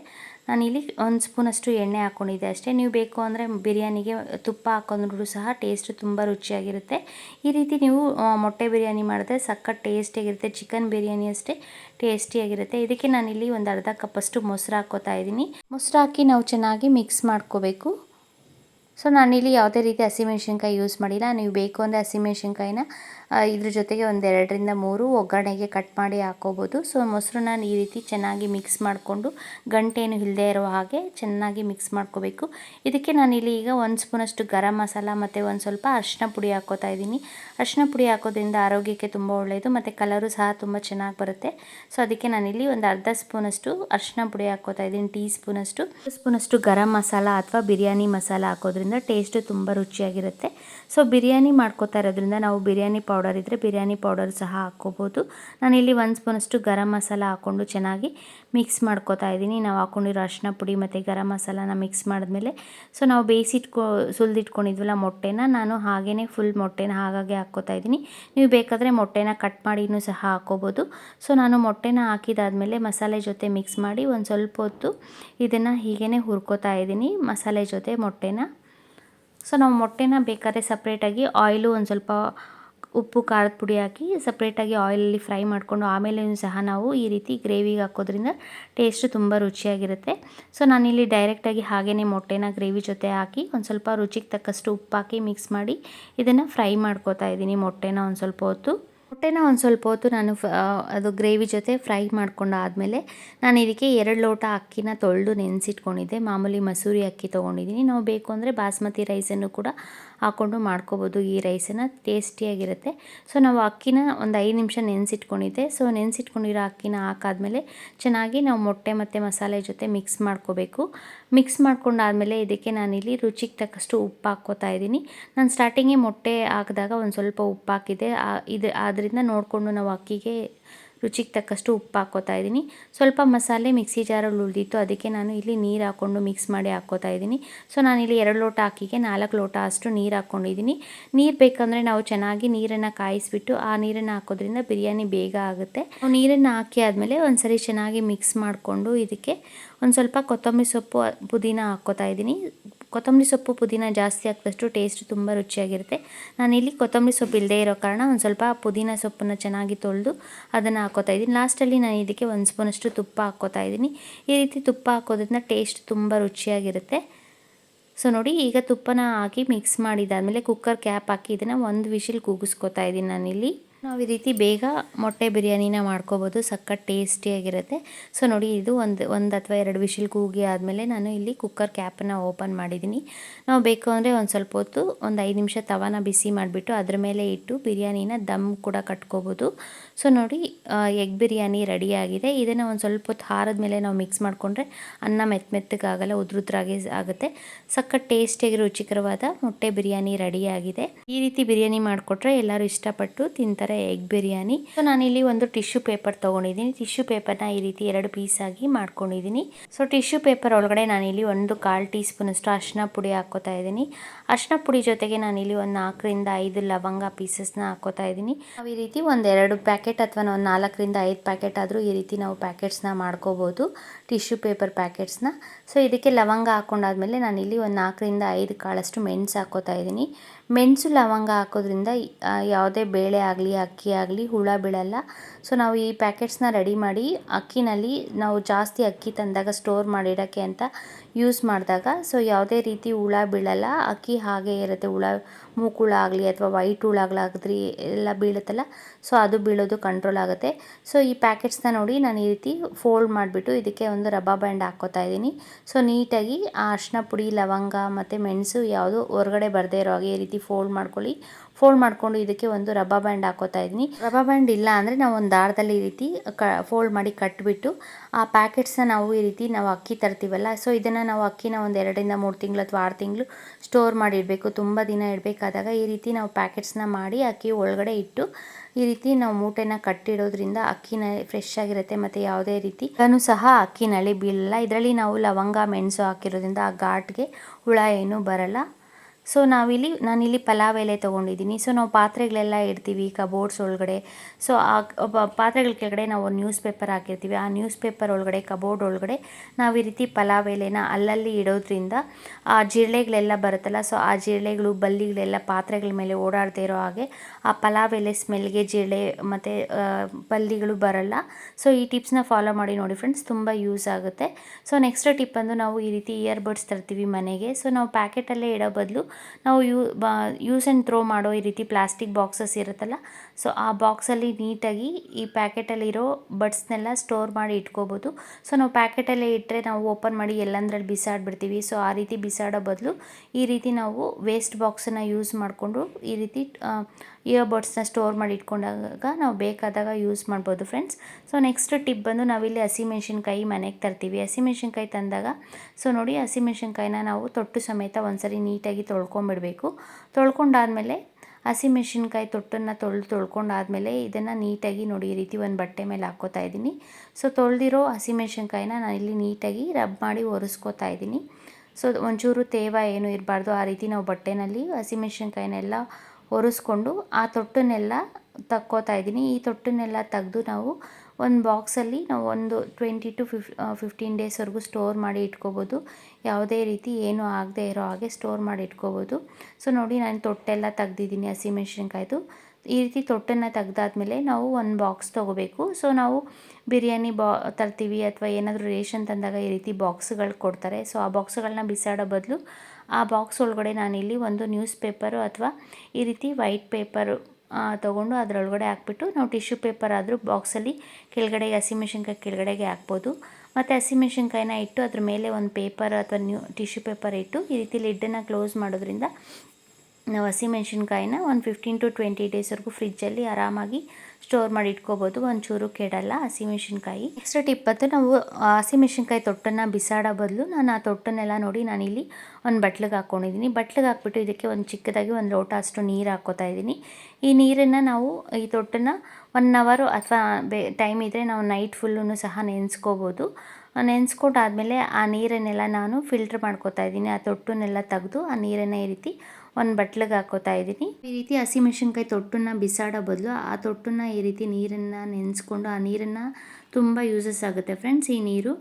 A: ನಾನಿಲ್ಲಿ ಒಂದು ಸ್ಪೂನಷ್ಟು ಎಣ್ಣೆ ಹಾಕ್ಕೊಂಡಿದ್ದೆ ಅಷ್ಟೇ. ನೀವು ಬೇಕು ಅಂದರೆ ಬಿರಿಯಾನಿಗೆ ತುಪ್ಪ ಹಾಕೊಂಡ್ರೂ ಸಹ ಟೇಸ್ಟ್ ತುಂಬ ರುಚಿಯಾಗಿರುತ್ತೆ. ಈ ರೀತಿ ನೀವು ಮೊಟ್ಟೆ ಬಿರಿಯಾನಿ ಮಾಡಿದ್ರೆ ಸಖತ್ ಟೇಸ್ಟಿಯಾಗಿರುತ್ತೆ ಚಿಕನ್ ಬಿರಿಯಾನಿ ಅಷ್ಟೇ ಟೇಸ್ಟಿಯಾಗಿರುತ್ತೆ ಇದಕ್ಕೆ ನಾನಿಲ್ಲಿ ಒಂದು ಅರ್ಧ ಕಪ್ಪಷ್ಟು ಮೊಸರು ಹಾಕ್ಕೋತಾ ಇದ್ದೀನಿ. ಮೊಸರು ಹಾಕಿ ನಾವು ಚೆನ್ನಾಗಿ ಮಿಕ್ಸ್ ಮಾಡ್ಕೋಬೇಕು. ಸೊ ನಾನಿಲ್ಲಿ ಯಾವುದೇ ರೀತಿ ಹಸಿಮೆಣ್ಸಿನ್ಕಾಯಿ ಯೂಸ್ ಮಾಡಿಲ್ಲ. ನೀವು ಬೇಕು ಅಂದರೆ ಹಸಿಮೆಣ್ಸಿನ್ಕಾಯಿನ ಇದ್ರ ಜೊತೆಗೆ ಒಂದು ಎರಡರಿಂದ ಮೂರು ಒಗ್ಗರಣೆಗೆ ಕಟ್ ಮಾಡಿ ಹಾಕೋಬೋದು. ಸೊ ಮೊಸರನ್ನ ಈ ರೀತಿ ಚೆನ್ನಾಗಿ ಮಿಕ್ಸ್ ಮಾಡಿಕೊಂಡು ಗಂಟೇನು ಇಲ್ಲದೆ ಇರೋ ಹಾಗೆ ಚೆನ್ನಾಗಿ ಮಿಕ್ಸ್ ಮಾಡ್ಕೋಬೇಕು. ಇದಕ್ಕೆ ನಾನಿಲ್ಲಿ ಈಗ ಒಂದು ಸ್ಪೂನಷ್ಟು ಗರಂ ಮಸಾಲ ಮತ್ತು ಒಂದು ಸ್ವಲ್ಪ ಅರಿಶಿನ ಪುಡಿ ಹಾಕೋತಾ ಇದ್ದೀನಿ. ಅರಿಶಿನ ಪುಡಿ ಹಾಕೋದ್ರಿಂದ ಆರೋಗ್ಯಕ್ಕೆ ತುಂಬ ಒಳ್ಳೆಯದು ಮತ್ತು ಕಲರು ಸಹ ತುಂಬ ಚೆನ್ನಾಗಿ ಬರುತ್ತೆ. ಸೊ ಅದಕ್ಕೆ ನಾನಿಲ್ಲಿ ಒಂದು ಅರ್ಧ ಸ್ಪೂನಷ್ಟು ಅರಿಶಿನ ಪುಡಿ ಹಾಕೋತಾ ಇದ್ದೀನಿ ಟೀ ಸ್ಪೂನಷ್ಟು ಸ್ಪೂನಷ್ಟು ಗರಂ ಮಸಾಲ ಅಥವಾ ಬಿರಿಯಾನಿ ಮಸಾಲ ಹಾಕೋದ್ರಿಂದ ಹಾಕೋದ್ರಿಂದ ಟೇಸ್ಟ್ ತುಂಬ ರುಚಿಯಾಗಿರುತ್ತೆ. ಸೊ ಬಿರಿಯಾನಿ ಮಾಡ್ಕೋತಾ ಇರೋದ್ರಿಂದ ನಾವು ಬಿರಿಯಾನಿ ಪೌಡರ್ ಇದ್ದರೆ ಬಿರಿಯಾನಿ ಪೌಡರ್ ಸಹ ಹಾಕ್ಕೋಬೋದು. ಇಲ್ಲಿ ಒಂದು ಸ್ಪೂನಷ್ಟು ಗರಂ ಮಸಾಲ ಹಾಕ್ಕೊಂಡು ಚೆನ್ನಾಗಿ ಮಿಕ್ಸ್ ಮಾಡ್ಕೋತಾ ಇದ್ದೀನಿ. ನಾವು ಹಾಕ್ಕೊಂಡಿರೋ ಅರಿಶಿನ ಪುಡಿ ಮತ್ತು ಗರಂ ಮಸಾಲನ ಮಿಕ್ಸ್ ಮಾಡಿದ್ಮೇಲೆ ಸೊ ನಾವು ಬೇಯಿಸಿಟ್ಕೊ, ಸುಲಿದಿಟ್ಕೊಂಡಿದ್ವಲ್ಲ ಮೊಟ್ಟೆನ, ನಾನು ಹಾಗೇ ಫುಲ್ ಮೊಟ್ಟೆನ ಹಾಗಾಗಿ ಹಾಕ್ಕೋತಾ ಇದ್ದೀನಿ. ನೀವು ಬೇಕಾದರೆ ಮೊಟ್ಟೆನ ಕಟ್ ಮಾಡಿನೂ ಸಹ ಹಾಕ್ಕೋಬೋದು. ಸೊ ನಾನು ಮೊಟ್ಟೆನ ಹಾಕಿದಾದ್ಮೇಲೆ ಮಸಾಲೆ ಜೊತೆ ಮಿಕ್ಸ್ ಮಾಡಿ ಒಂದು ಸ್ವಲ್ಪ ಹೊತ್ತು ಇದನ್ನು ಹೀಗೇ ಹುರ್ಕೋತಾ ಇದ್ದೀನಿ. ಮಸಾಲೆ ಜೊತೆ ಮೊಟ್ಟೆನ. ಸೊ ನಾವು ಮೊಟ್ಟೆನ ಬೇಕಾದ್ರೆ ಸಪ್ರೇಟಾಗಿ ಆಯಿಲು ಒಂದು ಸ್ವಲ್ಪ ಉಪ್ಪು, ಖಾರದ ಪುಡಿ ಹಾಕಿ ಸಪ್ರೇಟಾಗಿ ಆಯಿಲಲ್ಲಿ ಫ್ರೈ ಮಾಡಿಕೊಂಡು ಆಮೇಲೆ ಸಹ ನಾವು ಈ ರೀತಿ ಗ್ರೇವಿಗೆ ಹಾಕೋದ್ರಿಂದ ಟೇಸ್ಟ್ ತುಂಬ ರುಚಿಯಾಗಿರುತ್ತೆ. ಸೊ ನಾನಿಲ್ಲಿ ಡೈರೆಕ್ಟಾಗಿ ಹಾಗೇ ಮೊಟ್ಟೆನ ಗ್ರೇವಿ ಜೊತೆ ಹಾಕಿ ಒಂದು ಸ್ವಲ್ಪ ರುಚಿಗೆ ತಕ್ಕಷ್ಟು ಉಪ್ಪು ಹಾಕಿ ಮಿಕ್ಸ್ ಮಾಡಿ ಇದನ್ನು ಫ್ರೈ ಮಾಡ್ಕೋತಾ ಇದ್ದೀನಿ ಮೊಟ್ಟೆನ ಒಂದು ಸ್ವಲ್ಪ ಹೊತ್ತು. ಮೊಟ್ಟೆನ ಒಂದು ಸ್ವಲ್ಪ ಹೊತ್ತು ನಾನು ಅದು ಗ್ರೇವಿ ಜೊತೆ ಫ್ರೈ ಮಾಡ್ಕೊಂಡಾದಮೇಲೆ ನಾನು ಇದಕ್ಕೆ ಎರಡು ಲೋಟ ಅಕ್ಕಿನ ತೊಳೆದು ನೆನೆಸಿಟ್ಕೊಂಡಿದ್ದೆ. ಮಾಮೂಲಿ ಮಸೂರಿ ಅಕ್ಕಿ ತೊಗೊಂಡಿದ್ದೀನಿ ನಾವು ಬೇಕು ಅಂದರೆ ಬಾಸ್ಮತಿ ರೈಸನ್ನು ಕೂಡ ಹಾಕ್ಕೊಂಡು ಮಾಡ್ಕೋಬೋದು ಈ ರೈಸನ್ನು, ಟೇಸ್ಟಿಯಾಗಿರುತ್ತೆ. ಸೊ ನಾವು ಅಕ್ಕಿನ ಒಂದು ಐದು ನಿಮಿಷ ನೆನೆಸಿಟ್ಕೊಂಡಿದ್ದೆ. ಸೊ ನೆನೆಸಿಟ್ಕೊಂಡಿರೋ ಅಕ್ಕಿನ ಹಾಕಾದ್ಮೇಲೆ ಚೆನ್ನಾಗಿ ನಾವು ಮೊಟ್ಟೆ ಮತ್ತು ಮಸಾಲೆ ಜೊತೆ ಮಿಕ್ಸ್ ಮಾಡ್ಕೋಬೇಕು. ಮಿಕ್ಸ್ ಮಾಡ್ಕೊಂಡಾದಮೇಲೆ ಇದಕ್ಕೆ ನಾನಿಲ್ಲಿ ರುಚಿಗೆ ತಕ್ಕಷ್ಟು ಉಪ್ಪು ಹಾಕ್ಕೋತಾ ಇದ್ದೀನಿ. ನಾನು ಸ್ಟಾರ್ಟಿಂಗೇ ಮೊಟ್ಟೆ ಹಾಕಿದಾಗ ಒಂದು ಸ್ವಲ್ಪ ಉಪ್ಪು ಹಾಕಿದೆ ಇದು ಆದ್ದರಿಂದ ನೋಡಿಕೊಂಡು ನಾವು ಅಕ್ಕಿಗೆ ರುಚಿಗೆ ತಕ್ಕಷ್ಟು ಉಪ್ಪು ಹಾಕೋತಾ ಇದ್ದೀನಿ. ಸ್ವಲ್ಪ ಮಸಾಲೆ ಮಿಕ್ಸಿ ಜಾರಲ್ಲಿ ಉಳಿದಿತ್ತು, ಅದಕ್ಕೆ ನಾನು ಇಲ್ಲಿ ನೀರು ಹಾಕ್ಕೊಂಡು ಮಿಕ್ಸ್ ಮಾಡಿ ಹಾಕ್ಕೋತಾ ಇದ್ದೀನಿ. ಸೊ ನಾನಿಲ್ಲಿ ಎರಡು ಲೋಟ ಹಾಕಿಗೆ ನಾಲ್ಕು ಲೋಟ ಅಷ್ಟು ನೀರು ಹಾಕ್ಕೊಂಡಿದ್ದೀನಿ ನೀರು ಬೇಕಂದರೆ ನಾವು ಚೆನ್ನಾಗಿ ನೀರನ್ನು ಕಾಯಿಸಿಬಿಟ್ಟು ಆ ನೀರನ್ನು ಹಾಕೋದ್ರಿಂದ ಬಿರಿಯಾನಿ ಬೇಗ ಆಗುತ್ತೆ. ನೀರನ್ನು ಹಾಕಿ ಆದಮೇಲೆ ಒಂದ್ಸರಿ ಚೆನ್ನಾಗಿ ಮಿಕ್ಸ್ ಮಾಡಿಕೊಂಡು ಇದಕ್ಕೆ ಒಂದು ಸ್ವಲ್ಪ ಕೊತ್ತಂಬರಿ ಸೊಪ್ಪು ಪುದೀನ ಹಾಕ್ಕೋತಾ ಇದ್ದೀನಿ. ಕೊತ್ತಂಬರಿ ಸೊಪ್ಪು ಪುದೀನ ಜಾಸ್ತಿ ಹಾಕಿದಷ್ಟು ಟೇಸ್ಟ್ ತುಂಬ ರುಚಿಯಾಗಿರುತ್ತೆ. ನಾನಿಲ್ಲಿ ಕೊತ್ತಂಬರಿ ಸೊಪ್ಪು ಇಲ್ಲದೆ ಇರೋ ಕಾರಣ ಒಂದು ಸ್ವಲ್ಪ ಪುದೀನ ಸೊಪ್ಪನ್ನು ಚೆನ್ನಾಗಿ ತೊಳೆದು ಅದನ್ನು ಹಾಕೋತಾ ಇದ್ದೀನಿ. ಲಾಸ್ಟಲ್ಲಿ ನಾನು ಇದಕ್ಕೆ ಒಂದು ಸ್ಪೂನಷ್ಟು ತುಪ್ಪ ಹಾಕ್ಕೋತಾ ಇದ್ದೀನಿ. ಈ ರೀತಿ ತುಪ್ಪ ಹಾಕೋದ್ರಿಂದ ಟೇಸ್ಟ್ ತುಂಬ ರುಚಿಯಾಗಿರುತ್ತೆ. ಸೊ ನೋಡಿ, ಈಗ ತುಪ್ಪನ ಹಾಕಿ ಮಿಕ್ಸ್ ಮಾಡಿದಾದಮೇಲೆ ಕುಕ್ಕರ್ ಕ್ಯಾಪ್ ಹಾಕಿ ಇದನ್ನು ಒಂದು ವಿಶಿಲ್ ಕೂಗಿಸ್ಕೊತಾ ಇದ್ದೀನಿ ನಾನಿಲ್ಲಿ ನಾವು ಈ ರೀತಿ ಬೇಗ ಮೊಟ್ಟೆ ಬಿರಿಯಾನಿನ ಮಾಡ್ಕೋಬೋದು. ಸಖತ್ ಟೇಸ್ಟಿಯಾಗಿರುತ್ತೆ ಸೊ ನೋಡಿ, ಇದು ಒಂದು ಒಂದು ಅಥವಾ ಎರಡು ವಿಷಿಲ್ ಕೂಗಿ ಆದಮೇಲೆ ನಾನು ಇಲ್ಲಿ ಕುಕ್ಕರ್ ಕ್ಯಾಪನ್ನು ಓಪನ್ ಮಾಡಿದ್ದೀನಿ. ನಾವು ಬೇಕು ಅಂದರೆ ಒಂದು ಸ್ವಲ್ಪ ಹೊತ್ತು, ಒಂದು ಐದು ನಿಮಿಷ ತವಾನ ಬಿಸಿ ಮಾಡಿಬಿಟ್ಟು ಅದ್ರ ಮೇಲೆ ಇಟ್ಟು ಬಿರಿಯಾನಿನ ದಮ್ ಕೂಡ ಕಟ್ಕೋಬೋದು. ಸೊ ನೋಡಿ ಎಗ್ ಬಿರಿಯಾನಿ ರೆಡಿಯಾಗಿದೆ ಇದನ್ನು ಒಂದು ಸ್ವಲ್ಪ ಹೊತ್ತು ಹಾರದ ಮೇಲೆ ನಾವು ಮಿಕ್ಸ್ ಮಾಡಿಕೊಂಡ್ರೆ ಅನ್ನ ಮೆತ್ತ ಮೆತ್ತಗಾಗಲ್ಲ, ಉದ್ರುದ್ರಾಗಿ ಆಗುತ್ತೆ. ಸಖತ್ ಟೇಸ್ಟಿಯಾಗಿ ರುಚಿಕರವಾದ ಮೊಟ್ಟೆ ಬಿರಿಯಾನಿ ರೆಡಿಯಾಗಿದೆ ಈ ರೀತಿ ಬಿರಿಯಾನಿ ಮಾಡಿಕೊಟ್ರೆ ಎಲ್ಲರೂ ಇಷ್ಟಪಟ್ಟು ತಿಂತಾರೆ. ಎಗ್ ಬಿರಿಯಾನಿ. ಸೊ ನಾನಿಲ್ಲಿ ಒಂದು ಟಿಶ್ಯೂ ಪೇಪರ್ ತೊಗೊಂಡಿದ್ದೀನಿ. ಟಿಶ್ಯೂ ಪೇಪರ್ನ ಈ ರೀತಿ ಎರಡು ಪೀಸ್ ಆಗಿ ಮಾಡ್ಕೊಂಡಿದ್ದೀನಿ. ಸೊ ಟಿಶ್ಯೂ ಪೇಪರ್ ಒಳಗಡೆ ನಾನಿಲ್ಲಿ ಒಂದು ಕಾಲು ಟೀ ಸ್ಪೂನಷ್ಟು ಅರ್ಶಿನ ಪುಡಿ ಹಾಕೋತಾ ಇದ್ದೀನಿ. ಅರ್ಶಿನ ಪುಡಿ ಜೊತೆಗೆ ನಾನಿಲ್ಲಿ ಒಂದು ನಾಲ್ಕರಿಂದ ಐದು ಲವಂಗ ಪೀಸಸ್ನ ಹಾಕೋತಾ ಇದ್ದೀನಿ. ನಾವು ಈ ರೀತಿ ಒಂದೆರಡು ಪ್ಯಾಕೆಟ್ ಅಥವಾ ಒಂದು ನಾಲ್ಕರಿಂದ ಐದು ಪ್ಯಾಕೆಟ್ ಆದರೂ ಈ ರೀತಿ ನಾವು ಪ್ಯಾಕೆಟ್ಸ್ನ ಮಾಡ್ಕೋಬೋದು, ಟಿಶ್ಯೂ ಪೇಪರ್ ಪ್ಯಾಕೆಟ್ಸ್ನ. ಸೊ, ಇದಕ್ಕೆ ಲವಂಗ ಹಾಕೊಂಡಾದ್ಮೇಲೆ ಇಲ್ಲಿ ಒಂದು ನಾಲ್ಕರಿಂದ ಐದು ಕಾಳಷ್ಟು ಮೆಣಸು ಹಾಕೋತಾ ಇದ್ದೀನಿ. ಮೆಣಸು, ಲವಂಗ ಹಾಕೋದ್ರಿಂದ ಯಾವುದೇ ಬೇಳೆ ಆಗಲಿ, ಅಕ್ಕಿ ಆಗಲಿ, ಹುಳ ಬೀಳಲ್ಲ. ಸೊ ನಾವು ಈ ಪ್ಯಾಕೆಟ್ಸ್ನ ರೆಡಿ ಮಾಡಿ ಅಕ್ಕಿನಲ್ಲಿ ನಾವು ಜಾಸ್ತಿ ಅಕ್ಕಿ ತಂದಾಗ ಸ್ಟೋರ್ ಮಾಡಿಡೋಕ್ಕೆ ಅಂತ ಯೂಸ್ ಮಾಡಿದಾಗ ಸೊ ಯಾವುದೇ ರೀತಿ ಹುಳ ಬೀಳಲ್ಲ, ಅಕ್ಕಿ ಹಾಗೆ ಇರುತ್ತೆ. ಹುಳ ಮೂಕುಳ ಆಗಲಿ ಅಥವಾ ವೈಟ್ ಹುಳಗಳಾಗಿದ್ರಿ ಎಲ್ಲ ಬೀಳುತ್ತಲ್ಲ ಸೊ ಅದು ಬೀಳೋದು ಕಂಟ್ರೋಲ್ ಆಗುತ್ತೆ. ಸೊ ಈ ಪ್ಯಾಕೆಟ್ಸ್ನ ನೋಡಿ ನಾನು ಈ ರೀತಿ ಫೋಲ್ಡ್ ಮಾಡಿಬಿಟ್ಟು ಇದಕ್ಕೆ ಒಂದು ರಬ್ಬಾ ಬ್ಯಾಂಡ್ ಹಾಕ್ಕೋತಾ ಇದ್ದೀನಿ. ಸೊ ನೀಟಾಗಿ ಆ ಅರ್ಶಿನ ಪುಡಿ, ಲವಂಗ ಮತ್ತು ಮೆಣಸು ಯಾವುದು ಹೊರಗಡೆ ಬರದೇ ಇರೋ ಹಾಗೆ ಈ ರೀತಿ ಫೋಲ್ಡ್ ಮಾಡ್ಕೊಳ್ಳಿ. ಫೋಲ್ಡ್ ಮಾಡಿಕೊಂಡು ಇದಕ್ಕೆ ಒಂದು ರಬ್ಬಾ ಬ್ಯಾಂಡ್ ಹಾಕೋತಾ ಇದ್ದೀನಿ. ರಬ್ಬಾ ಬ್ಯಾಂಡ್ ಇಲ್ಲ ಅಂದರೆ ನಾವು ಒಂದು ದಾರದಲ್ಲಿ ಈ ರೀತಿ ಕ ಫೋಲ್ಡ್ ಮಾಡಿ ಕಟ್ಬಿಟ್ಟು ಆ ಪ್ಯಾಕೆಟ್ಸ್ನ ನಾವು ಈ ರೀತಿ ನಾವು ಅಕ್ಕಿ ತರ್ತೀವಲ್ಲ ಸೊ ಇದನ್ನು ನಾವು ಅಕ್ಕಿನ ಒಂದು ಎರಡರಿಂದ ಮೂರು ತಿಂಗಳು ಅಥವಾ ಆರು ತಿಂಗಳು ಸ್ಟೋರ್ ಮಾಡಿಡಬೇಕು ತುಂಬ ದಿನ ಇಡಬೇಕಾದಾಗ ಈ ರೀತಿ ನಾವು ಪ್ಯಾಕೆಟ್ಸ್ನ ಮಾಡಿ ಅಕ್ಕಿ ಒಳಗಡೆ ಇಟ್ಟು, ಈ ರೀತಿ ನಾವು ಮೂಟೆನ ಕಟ್ಟಿಡೋದ್ರಿಂದ ಅಕ್ಕಿನ ಫ್ರೆಶ್ ಆಗಿರುತ್ತೆ ಮತ್ತು ಯಾವುದೇ ರೀತಿ ಸಹ ಅಕ್ಕಿನಲ್ಲಿ ಬೀಳಲ್ಲ ಇದರಲ್ಲಿ ನಾವು ಲವಂಗ, ಮೆಣಸು ಹಾಕಿರೋದ್ರಿಂದ ಆ ಘಾಟ್ಗೆ ಹುಳ ಏನೂ ಬರಲ್ಲ. ಸೊ ನಾವಿಲ್ಲಿ, ನಾನಿಲ್ಲಿ ಪಲಾವ್ ಎಲೆ ತೊಗೊಂಡಿದ್ದೀನಿ. ಸೊ ನಾವು ಪಾತ್ರೆಗಳೆಲ್ಲ ಇಡ್ತೀವಿ ಕಬೋರ್ಡ್ಸ್ ಒಳಗಡೆ. ಸೊ ಆ ಪಾತ್ರೆಗಳ ಕೆಳಗಡೆ ನಾವು ನ್ಯೂಸ್ ಪೇಪರ್ ಹಾಕಿರ್ತೀವಿ. ಆ ನ್ಯೂಸ್ ಪೇಪರ್ ಒಳಗಡೆ ಕಬೋರ್ಡ್ ಒಳಗಡೆ ನಾವು ಈ ರೀತಿ ಪಲಾವ್ ಎಲೆನ ಅಲ್ಲಲ್ಲಿ ಇಡೋದ್ರಿಂದ ಆ ಜಿರಳೆಗಳೆಲ್ಲ ಬರುತ್ತಲ್ಲ. ಸೊ ಆ ಜಿರಳೆಗಳು ಬಲ್ಲಿಗಳೆಲ್ಲ ಪಾತ್ರೆಗಳ ಮೇಲೆ ಓಡಾಡದೇ ಇರೋ ಹಾಗೆ ಆ ಪಲಾವ್ ಎಲೆ ಸ್ಮೆಲ್ಗೆ ಜಿರಳೆ ಮತ್ತು ಬಲ್ಲಿಗಳು ಬರಲ್ಲ. ಸೊ ಈ ಟಿಪ್ಸ್ನ ಫಾಲೋ ಮಾಡಿ ನೋಡಿ ಫ್ರೆಂಡ್ಸ್ ತುಂಬ ಯೂಸ್ ಆಗುತ್ತೆ. ಸೊ ನೆಕ್ಸ್ಟ್ ಟಿಪ್ ಅಂದು ನಾವು ಈ ರೀತಿ ಇಯರ್ ಬಡ್ಸ್ ತರ್ತೀವಿ ಮನೆಗೆ. ಸೊ ನಾವು ಪ್ಯಾಕೆಟಲ್ಲೇ ಇಡೋ ಬದಲು ನಾವು ಯೂ ಬಾ ಯೂಸ್ ಆ್ಯಂಡ್ ಥ್ರೋ ಮಾಡೋ ಈ ರೀತಿ ಪ್ಲಾಸ್ಟಿಕ್ ಬಾಕ್ಸಸ್ ಇರುತ್ತಲ್ಲ ಸೊ ಆ ಬಾಕ್ಸಲ್ಲಿ ನೀಟಾಗಿ ಈ ಪ್ಯಾಕೆಟಲ್ಲಿರೋ ಬಡ್ಸ್ನೆಲ್ಲ ಸ್ಟೋರ್ ಮಾಡಿ ಇಟ್ಕೋಬೋದು. ಸೊ ನಾವು ಪ್ಯಾಕೆಟಲ್ಲೇ ಇಟ್ಟರೆ ನಾವು ಓಪನ್ ಮಾಡಿ ಎಲ್ಲಂದ್ರಲ್ಲಿ ಬಿಸಾಡ್ಬಿಡ್ತೀವಿ. ಸೊ ಆ ರೀತಿ ಬಿಸಾಡೋ ಬದಲು ಈ ರೀತಿ ನಾವು ವೇಸ್ಟ್ ಬಾಕ್ಸನ್ನು ಯೂಸ್ ಮಾಡಿಕೊಂಡು ಈ ರೀತಿ ಇಯರ್ಬಡ್ಸ್ನ ಸ್ಟೋರ್ ಮಾಡಿ ಇಟ್ಕೊಂಡಾಗ ನಾವು ಬೇಕಾದಾಗ ಯೂಸ್ ಮಾಡ್ಬೋದು ಫ್ರೆಂಡ್ಸ್ ಸೊ ನೆಕ್ಸ್ಟ್ ಟಿಪ್ ಬಂದು ನಾವಿಲ್ಲಿ ಹಸಿಮೆಣ್ಸಿನ್ಕಾಯಿ ಮನೆಗೆ ತರ್ತೀವಿ. ಹಸಿಮೆಣ್ಸಿನ್ಕಾಯಿ ತಂದಾಗ ಸೊ ನೋಡಿ ಹಸಿಮೆಣ್ಸಿನ್ಕಾಯಿನ ನಾವು ತೊಟ್ಟು ಸಮೇತ ಒಂದ್ಸರಿ ನೀಟಾಗಿ ತೊಳ್ಕೊಂಬಿಡಬೇಕು. ತೊಳ್ಕೊಂಡಾದಮೇಲೆ ಹಸಿಮೆಣ್ಸಿನ್ಕಾಯಿ ತೊಟ್ಟನ್ನು ತೊಳೆದು ತೊಳ್ಕೊಂಡಾದಮೇಲೆ ಇದನ್ನು ನೀಟಾಗಿ ನೋಡಿ ಈ ರೀತಿ ಒಂದು ಬಟ್ಟೆ ಮೇಲೆ ಹಾಕ್ಕೋತಾ ಇದ್ದೀನಿ. ಸೊ ತೊಳೆದಿರೋ ಹಸಿಮೆಣ್ಸಿನ್ಕಾಯಿನ ನಾನು ಇಲ್ಲಿ ನೀಟಾಗಿ ರಬ್ ಮಾಡಿ ಒರೆಸ್ಕೋತಾ ಇದ್ದೀನಿ. ಸೊ ಒಂಚೂರು ತೇವ ಏನು ಇರಬಾರ್ದು, ಆ ರೀತಿ ನಾವು ಬಟ್ಟೆನಲ್ಲಿ ಹಸಿಮೆಣ್ಸಿನ್ಕಾಯಿನೆಲ್ಲ ಒರೆಸ್ಕೊಂಡು ಆ ತೊಟ್ಟನ್ನೆಲ್ಲ ತಕ್ಕೋತಾ ಇದ್ದೀನಿ. ಈ ತೊಟ್ಟನ್ನೆಲ್ಲ ತೆಗೆದು ನಾವು ಒಂದು ಬಾಕ್ಸಲ್ಲಿ ನಾವು ಒಂದು ಟ್ವೆಂಟಿ ಟು ಫಿಫ್ ಫಿಫ್ಟೀನ್ ಡೇಸ್ವರೆಗೂ ಸ್ಟೋರ್ ಮಾಡಿ ಇಟ್ಕೋಬೋದು. ಯಾವುದೇ ರೀತಿ ಏನೂ ಆಗದೆ ಇರೋ ಹಾಗೆ ಸ್ಟೋರ್ ಮಾಡಿ ಇಟ್ಕೋಬೋದು. ಸೊ, ನೋಡಿ ನಾನು ತೊಟ್ಟೆಲ್ಲ ತೆಗ್ದಿದ್ದೀನಿ ಹಸಿಮೆಣ್ಸಿನ್ಕಾಯ್ದು ಈ ರೀತಿ ತೊಟ್ಟನ್ನು ತೆಗ್ದಾದ್ಮೇಲೆ ನಾವು ಒಂದು ಬಾಕ್ಸ್ ತೊಗೋಬೇಕು. ಸೊ, ನಾವು ಬಿರಿಯಾನಿ ಬಾ, ತರ್ತೀವಿ ಅಥವಾ ಏನಾದರೂ ರೇಷನ್ ತಂದಾಗ ಈ ರೀತಿ ಬಾಕ್ಸ್ಗಳು ಕೊಡ್ತಾರೆ. ಸೊ, ಆ ಬಾಕ್ಸ್ಗಳನ್ನ ಬಿಸಾಡೋ ಬದಲು ಆ ಬಾಕ್ಸ್ ಒಳಗಡೆ ನಾನಿಲ್ಲಿ ಒಂದು ನ್ಯೂಸ್ ಪೇಪರು ಅಥವಾ ಈ ರೀತಿ ವೈಟ್ ಪೇಪರು ತೊಗೊಂಡು ಅದರೊಳಗಡೆ ಹಾಕ್ಬಿಟ್ಟು ನಾವು ಟಿಶ್ಯೂ ಪೇಪರ್ ಆದರೂ ಬಾಕ್ಸಲ್ಲಿ ಕೆಳಗಡೆ ಹಸಿಮೆಣ್ಸಿನ್ಕಾಯಿ ಕೆಳಗಡೆಗೆ ಹಾಕ್ಬೋದು. ಮತ್ತು ಹಸಿಮೆಣ್ಸಿನ್ಕಾಯಿನ ಇಟ್ಟು ಅದ್ರ ಮೇಲೆ ಒಂದು ಪೇಪರ್ ಅಥವಾ ನ್ಯೂ ಟಿಶ್ಯೂ ಪೇಪರ್ ಇಟ್ಟು ಈ ರೀತಿ ಲಿಡ್ಡನ್ನು ಕ್ಲೋಸ್ ಮಾಡೋದ್ರಿಂದ ನಾವು ಹಸಿಮೆಣ್ಸಿನ್ಕಾಯಿನ ಒಂದು ಫಿಫ್ಟೀನ್ ಟು ಟ್ವೆಂಟಿ ಡೇಸ್ವರೆಗೂ ಫ್ರಿಜ್ಜಲ್ಲಿ ಆರಾಮಾಗಿ ಸ್ಟೋರ್ ಮಾಡಿ ಇಟ್ಕೋಬೋದು. ಒಂಚೂರು ಕೆಡಲ್ಲ ಹಸಿಮೆಣ್ಸಿನ್ಕಾಯಿ ನೆಕ್ಸ್ಟ್ ಟಿಪ್ ನಾವು ಹಸಿಮೆಣ್ಸಿನ್ಕಾಯಿ ತೊಟ್ಟನ್ನು ಬಿಸಾಡೋ ಬದಲು ನಾನು ಆ ತೊಟ್ಟನ್ನೆಲ್ಲ ನೋಡಿ ನಾನಿಲ್ಲಿ ಒಂದು ಬಟ್ಲಿಗೆ ಹಾಕ್ಕೊಂಡಿದ್ದೀನಿ ಬಟ್ಲಿಗೆ ಹಾಕ್ಬಿಟ್ಟು ಇದಕ್ಕೆ ಒಂದು ಚಿಕ್ಕದಾಗಿ ಒಂದು ಲೋಟ ಅಷ್ಟು ನೀರು ಹಾಕ್ಕೋತಾ ಇದ್ದೀನಿ. ಈ ನೀರನ್ನು ನಾವು ಈ ತೊಟ್ಟನ್ನು ಒನ್ ಅವರು ಅಥವಾ ಬೇ ಟೈಮ್ ಇದ್ದರೆ ನಾವು ನೈಟ್ ಫುಲ್ಲೂ ಸಹ ನೆನೆಸ್ಕೋಬೋದು. ನೆನೆಸ್ಕೊಂಡಾದಮೇಲೆ ಆ ನೀರನ್ನೆಲ್ಲ ನಾನು ಫಿಲ್ಟ್ರ್ ಮಾಡ್ಕೋತಾ ಇದ್ದೀನಿ. ಆ ತೊಟ್ಟನ್ನೆಲ್ಲ ತೆಗೆದು ಆ ನೀರನ್ನು ಈ ರೀತಿ ಒಂದು ಬಟ್ಲಿಗೆ ಹಾಕೋತಾ ಇದ್ದೀನಿ. ಈ ರೀತಿ ಹಸಿಮೆಣ್ಸಿನ್ಕಾಯಿ ತೊಟ್ಟನ್ನು ಬಿಸಾಡೋ ಬದಲು ಆ ತೊಟ್ಟನ್ನು ಈ ರೀತಿ ನೀರನ್ನು ನೆನೆಸ್ಕೊಂಡು ಆ ನೀರನ್ನು ತುಂಬ ಯೂಸಸ್ ಆಗುತ್ತೆ ಫ್ರೆಂಡ್ಸ್ ಈ ನೀರು.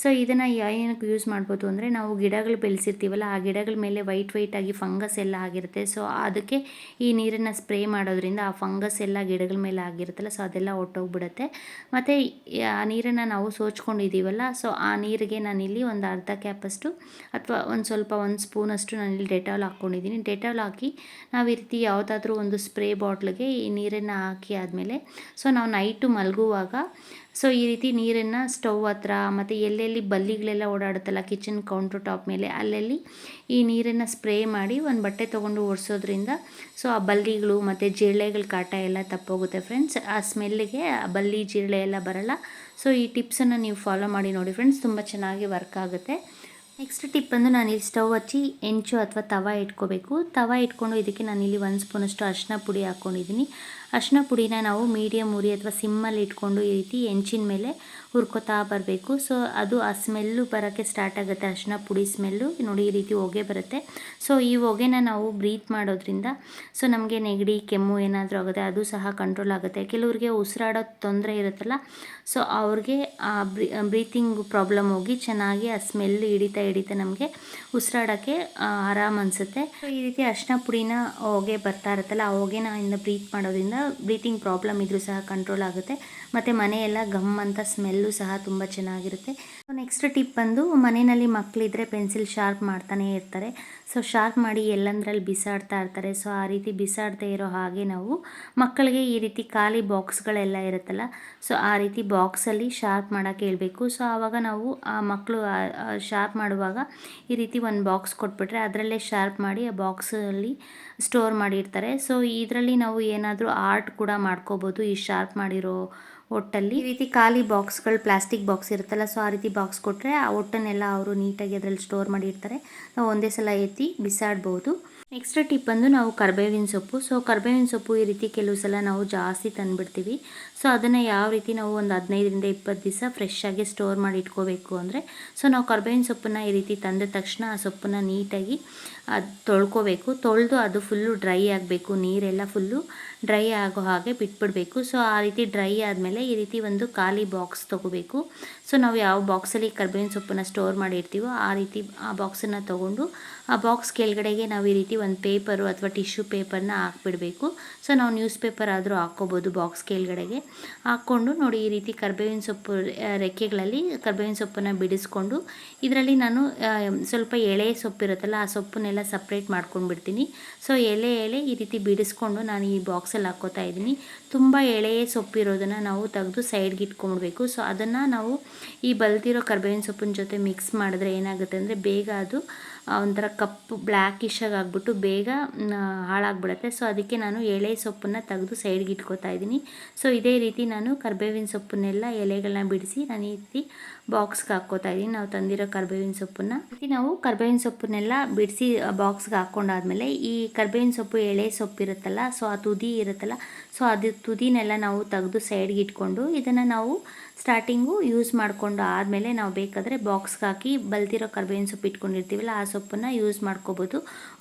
A: ಸೊ ಇದನ್ನು ಏನಕ್ಕೆ ಯೂಸ್ ಮಾಡ್ಬೋದು ಅಂದರೆ ನಾವು ಗಿಡಗಳು ಬೆಳೆಸಿರ್ತೀವಲ್ಲ, ಆ ಗಿಡಗಳ ಮೇಲೆ ವೈಟ್ ವೈಟ್ ಆಗಿ ಫಂಗಸ್ ಎಲ್ಲ ಆಗಿರುತ್ತೆ. ಸೊ ಅದಕ್ಕೆ ಈ ನೀರನ್ನು ಸ್ಪ್ರೇ ಮಾಡೋದ್ರಿಂದ ಆ ಫಂಗಸ್ ಎಲ್ಲ ಗಿಡಗಳ ಮೇಲೆ ಆಗಿರುತ್ತಲ್ಲ ಸೊ ಅದೆಲ್ಲ ಹೊಟ್ಟೋಗ್ಬಿಡುತ್ತೆ ಮತ್ತು ಆ ನೀರನ್ನು ನಾವು ಸೋಚ್ಕೊಂಡಿದ್ದೀವಲ್ಲ ಸೊ ಆ ನೀರಿಗೆ ನಾನಿಲ್ಲಿ ಒಂದು ಅರ್ಧ ಕ್ಯಾಪಷ್ಟು ಅಥವಾ ಒಂದು ಸ್ವಲ್ಪ ಒಂದು ಸ್ಪೂನಷ್ಟು ನಾನಿಲ್ಲಿ ಡೆಟಾಲ್ ಹಾಕ್ಕೊಂಡಿದ್ದೀನಿ. ಡೆಟಾಲ್ ಹಾಕಿ ನಾವು ಈ ರೀತಿ ಯಾವುದಾದ್ರೂ ಒಂದು ಸ್ಪ್ರೇ ಬಾಟ್ಲಿಗೆ ಈ ನೀರನ್ನು ಹಾಕಿ ಆದಮೇಲೆ ಸೊ ನಾವು ನೈಟು ಮಲಗುವಾಗ ಸೊ ಈ ರೀತಿ ನೀರನ್ನು ಸ್ಟವ್ ಹತ್ರ ಮತ್ತು ಎಲ್ಲೆಲ್ಲಿ ಬಲ್ಲಿಗಳೆಲ್ಲ ಓಡಾಡುತ್ತಲ್ಲ ಕಿಚನ್ ಕೌಂಟರ್ ಟಾಪ್ ಮೇಲೆ, ಅಲ್ಲಲ್ಲಿ ಈ ನೀರನ್ನು ಸ್ಪ್ರೇ ಮಾಡಿ ಒಂದು ಬಟ್ಟೆ ತೊಗೊಂಡು ಒರೆಸೋದ್ರಿಂದ ಸೊ ಆ ಬಲ್ಲಿಗಳು ಮತ್ತು ಜಿರಳೆಗಳ ಕಾಟ ಎಲ್ಲ ತಪ್ಪೋಗುತ್ತೆ ಫ್ರೆಂಡ್ಸ್ ಆ ಸ್ಮೆಲ್ಲಿಗೆ ಆ ಬಲ್ಲಿ ಜಿರಳೆ ಎಲ್ಲ ಬರಲ್ಲ. ಸೊ ಈ ಟಿಪ್ಸನ್ನು ನೀವು ಫಾಲೋ ಮಾಡಿ ನೋಡಿ ಫ್ರೆಂಡ್ಸ್ ತುಂಬ ಚೆನ್ನಾಗಿ ವರ್ಕ್ ಆಗುತ್ತೆ. ನೆಕ್ಸ್ಟ್ ಟಿಪ್ ಅಂದರೆ ನಾನು ಇಲ್ಲಿ ಸ್ಟವ್ ಹಚ್ಚಿ ಹೆಂಚು ಅಥವಾ ತವ ಇಟ್ಕೋಬೇಕು. ತವ ಇಟ್ಕೊಂಡು ಇದಕ್ಕೆ ನಾನು ಇಲ್ಲಿ ಒಂದು ಸ್ಪೂನಷ್ಟು ಅರಿಶಿನ ಪುಡಿ ಹಾಕ್ಕೊಂಡಿದ್ದೀನಿ ಅರಿಶಿನ ಪುಡಿನ ನಾವು ಮೀಡಿಯಮ್ ಉರಿ ಅಥವಾ ಸಿಮ್ಮಲ್ಲಿ ಇಟ್ಕೊಂಡು ಈ ರೀತಿ ಹೆಂಚಿನ ಮೇಲೆ ಹುರ್ಕೋತಾ ಬರಬೇಕು. ಸೊ ಅದು ಆ ಸ್ಮೆಲ್ಲು ಬರೋಕ್ಕೆ ಸ್ಟಾರ್ಟ್ ಆಗುತ್ತೆ. ಅರಿಶಿನ ಪುಡಿ ಸ್ಮೆಲ್ಲು ನೋಡಿ ಈ ರೀತಿ ಹೊಗೆ ಬರುತ್ತೆ. ಸೊ ಈ ಹೊಗೆನ ನಾವು ಬ್ರೀತ್ ಮಾಡೋದ್ರಿಂದ ಸೊ ನಮಗೆ ನೆಗಡಿ, ಕೆಮ್ಮು ಏನಾದರೂ ಆಗುತ್ತೆ, ಅದು ಸಹ ಕಂಟ್ರೋಲ್ ಆಗುತ್ತೆ. ಕೆಲವ್ರಿಗೆ ಉಸಿರಾಡೋ ತೊಂದರೆ ಇರುತ್ತಲ್ಲ ಸೊ ಅವ್ರಿಗೆ ಆ ಬ್ರೀತಿಂಗ್ ಪ್ರಾಬ್ಲಮ್ ಹೋಗಿ ಚೆನ್ನಾಗಿ ಆ ಸ್ಮೆಲ್ ಹಿಡಿತಾ ಹಿಡಿತಾ ನಮಗೆ ಉಸಿರಾಡೋಕ್ಕೆ ಆರಾಮ್ ಅನಿಸುತ್ತೆ. ಈ ರೀತಿ ಅರಿಶಿನ ಪುಡಿನ ಹೊಗೆ ಬರ್ತಾ ಇರುತ್ತಲ್ಲ, ಆ ಹೊಗೆನ ಇಂದ ಬ್ರೀತ್ ಮಾಡೋದ್ರಿಂದ ಬ್ರೀತಿಂಗ್ ಪ್ರಾಬ್ಲಮ್ ಇದ್ರೂ ಸಹ ಕಂಟ್ರೋಲ್ ಆಗುತ್ತೆ. ಮತ್ತು ಮನೆಯೆಲ್ಲ ಗಮ್ ಅಂತ ಸ್ಮೆಲ್ಲು ಸಹ ತುಂಬ ಚೆನ್ನಾಗಿರುತ್ತೆ. ನೆಕ್ಸ್ಟ್ ಟಿಪ್ ಬಂದು ಮನೆಯಲ್ಲಿ ಮಕ್ಕಳಿದ್ರೆ ಪೆನ್ಸಿಲ್ ಶಾರ್ಪ್ ಮಾಡ್ತಾನೆ ಇರ್ತಾರೆ. ಸೊ ಶಾರ್ಪ್ ಮಾಡಿ ಎಲ್ಲಂದ್ರಲ್ಲಿ ಬಿಸಾಡ್ತಾ ಇರ್ತಾರೆ. ಸೊ ಆ ರೀತಿ ಬಿಸಾಡ್ತಾ ಇರೋ ಹಾಗೆ ನಾವು ಮಕ್ಕಳಿಗೆ ಈ ರೀತಿ ಖಾಲಿ ಬಾಕ್ಸ್ಗಳೆಲ್ಲ ಇರುತ್ತಲ್ಲ ಸೊ ಆ ರೀತಿ ಬಾಕ್ಸಲ್ಲಿ ಶಾರ್ಪ್ ಮಾಡೋಕ್ಕೆ ಹೇಳಬೇಕು. ಸೊ ಆವಾಗ ನಾವು ಆ ಮಕ್ಕಳು ಶಾರ್ಪ್ ಮಾಡುವಾಗ ಈ ರೀತಿ ಒಂದು ಬಾಕ್ಸ್ ಕೊಟ್ಬಿಟ್ರೆ ಅದರಲ್ಲೇ ಶಾರ್ಪ್ ಮಾಡಿ ಆ ಬಾಕ್ಸಲ್ಲಿ ಸ್ಟೋರ್ ಮಾಡಿರ್ತಾರೆ. ಸೊ ಇದರಲ್ಲಿ ನಾವು ಏನಾದರೂ ಆರ್ಟ್ ಕೂಡ ಮಾಡ್ಕೋಬೋದು ಈ ಶಾರ್ಪ್ ಮಾಡಿರೋ ಒಟ್ಟಲ್ಲಿ ಈ ರೀತಿ ಖಾಲಿ ಬಾಕ್ಸ್ಗಳು, ಪ್ಲಾಸ್ಟಿಕ್ ಬಾಕ್ಸ್ ಇರುತ್ತಲ್ಲ ಸೊ ಆ ರೀತಿ ಬಾಕ್ಸ್ ಕೊಟ್ಟರೆ ಆ ಒಟ್ಟನ್ನೆಲ್ಲ ಅವರು ನೀಟಾಗಿ ಅದರಲ್ಲಿ ಸ್ಟೋರ್ ಮಾಡಿರ್ತಾರೆ. ನಾವು ಒಂದೇ ಸಲ ಎತ್ತಿ ಬಿಸಾಡ್ಬೋದು. ನೆಕ್ಸ್ಟ್ ಟಿಪ್ ಬಂದು ನಾವು ಕರ್ಬೇವಿನ ಸೊಪ್ಪು. ಸೊ ಕರ್ಬೇವಿನ ಸೊಪ್ಪು ಈ ರೀತಿ ಕೆಲವು ಸಲ ನಾವು ಜಾಸ್ತಿ ತಂದುಬಿಡ್ತೀವಿ. ಸೊ ಅದನ್ನು ಯಾವ ರೀತಿ ನಾವು ಒಂದು ಹದಿನೈದರಿಂದ ಇಪ್ಪತ್ತು ದಿವಸ ಫ್ರೆಶ್ ಸ್ಟೋರ್ ಮಾಡಿ ಇಟ್ಕೋಬೇಕು ಅಂದರೆ ಸೊ ನಾವು ಕರ್ಬೇವಿನ ಸೊಪ್ಪನ್ನು ಈ ರೀತಿ ತಂದ ತಕ್ಷಣ ಆ ಸೊಪ್ಪನ್ನು ನೀಟಾಗಿ ಅದು ತೊಳ್ಕೊಬೇಕು. ತೊಳೆದು ಅದು ಫುಲ್ಲು ಡ್ರೈ ಆಗಬೇಕು. ನೀರೆಲ್ಲ ಫುಲ್ಲು ಡ್ರೈ ಆಗೋ ಹಾಗೆ ಬಿಟ್ಬಿಡಬೇಕು. ಸೊ ಆ ರೀತಿ ಡ್ರೈ ಆದಮೇಲೆ ಈ ರೀತಿ ಒಂದು ಖಾಲಿ ಬಾಕ್ಸ್ ತೊಗೋಬೇಕು. ಸೊ ನಾವು ಯಾವ ಬಾಕ್ಸಲ್ಲಿ ಕರ್ಬೇವಿನ ಸೊಪ್ಪನ್ನು ಸ್ಟೋರ್ ಮಾಡಿರ್ತೀವೋ ಆ ರೀತಿ ಆ ಬಾಕ್ಸನ್ನು ತೊಗೊಂಡು ಆ ಬಾಕ್ಸ್ ಕೆಳಗಡೆಗೆ ನಾವು ಈ ರೀತಿ ಒಂದು ಪೇಪರು ಅಥವಾ ಟಿಶ್ಯೂ ಪೇಪರ್ನ ಹಾಕ್ಬಿಡಬೇಕು. ಸೊ ನಾವು ನ್ಯೂಸ್ ಪೇಪರ್ ಆದರೂ ಹಾಕ್ಕೋಬೋದು ಬಾಕ್ಸ್ ಕೆಳಗಡೆಗೆ. ಹಾಕ್ಕೊಂಡು ನೋಡಿ ಈ ರೀತಿ ಕರ್ಬೇವಿನ ಸೊಪ್ಪು ರೆಕ್ಕೆಗಳಲ್ಲಿ ಕರ್ಬೇವಿನ ಸೊಪ್ಪನ್ನು ಬಿಡಿಸ್ಕೊಂಡು ಇದರಲ್ಲಿ ನಾನು ಸ್ವಲ್ಪ ಎಳೆ ಸೊಪ್ಪಿರುತ್ತಲ್ಲ ಆ ಸೊಪ್ಪನ್ನೆಲ್ಲ ಸಪ್ರೇಟ್ ಮಾಡ್ಕೊಂಡು ಬಿಡ್ತೀನಿ ಸೊ ಎಲೆ ಎಲೆ ಈ ರೀತಿ ಬಿಡಿಸ್ಕೊಂಡು ನಾನು ಈ ಬಾಕ್ಸಲ್ಲಿ ಹಾಕೋತಾ ಇದ್ದೀನಿ. ತುಂಬ ಎಳೆ ಸೊಪ್ಪಿರೋದನ್ನು ನಾವು ತೆಗೆದು ಸೈಡ್ಗೆ ಇಟ್ಕೊಂಡ್ಬಿಡ್ಬೇಕು ಸೊ ಅದನ್ನು ನಾವು ಈ ಬಲ್ತಿರೋ ಕರ್ಬೇವಿನ ಸೊಪ್ಪಿನ ಜೊತೆ ಮಿಕ್ಸ್ ಮಾಡಿದ್ರೆ ಏನಾಗುತ್ತೆ ಅಂದರೆ ಬೇಗ ಅದು ಒಂಥರ ಕಪ್ಪು ಬ್ಲ್ಯಾಕಿಶಾಗಿ ಆಗ್ಬಿಟ್ಟು ಬೇಗ ಹಾಳಾಗ್ಬಿಡುತ್ತೆ. ಸೊ ಅದಕ್ಕೆ ನಾನು ಎಳೆ ಸೊಪ್ಪನ್ನು ತೆಗೆದು ಸೈಡ್ಗೆ ಇಟ್ಕೋತಾ ಇದ್ದೀನಿ. ಸೊ ಇದೇ ರೀತಿ ನಾನು ಕರ್ಬೇವಿನ ಸೊಪ್ಪನ್ನೆಲ್ಲ ಎಲೆಗಳನ್ನ ಬಿಡಿಸಿ, ನಾನು ಈ ರೀತಿ ಬಾಕ್ಸ್ಗೆ ಹಾಕ್ಕೋತಾ ಇದ್ದೀನಿ. ನಾವು ತಂದಿರೋ ಕರ್ಬೇವಿನ ಸೊಪ್ಪನ್ನ. ನಾವು ಕರ್ಬೇವಿನ ಸೊಪ್ಪನ್ನೆಲ್ಲ ಬಿಡಿಸಿ ಬಾಕ್ಸ್ಗೆ ಹಾಕ್ಕೊಂಡಾದ್ಮೇಲೆ ಈ ಕರ್ಬೇವಿನ ಸೊಪ್ಪು ಎಳೆ ಸೊಪ್ಪು ಇರುತ್ತಲ್ಲ, ಸೊ ಆ ತುದಿ ಇರುತ್ತಲ್ಲ, ಸೊ ಅದು ತುದಿನೆಲ್ಲ ನಾವು ತೆಗೆದು ಸೈಡ್ಗೆ ಇಟ್ಕೊಂಡು ಇದನ್ನು ನಾವು ಸ್ಟಾರ್ಟಿಂಗು ಯೂಸ್ ಮಾಡಿಕೊಂಡು ಆದಮೇಲೆ ನಾವು ಬೇಕಾದರೆ ಬಾಕ್ಸ್ಗೆ ಹಾಕಿ ಬಲ್ತಿರೋ ಕರ್ಬೇವಿನ ಸೊಪ್ಪು ಇಟ್ಕೊಂಡಿರ್ತೀವಲ್ಲ, ಆ ಸೊಪ್ಪನ್ನು ಯೂಸ್ ಮಾಡ್ಕೋಬೋದು.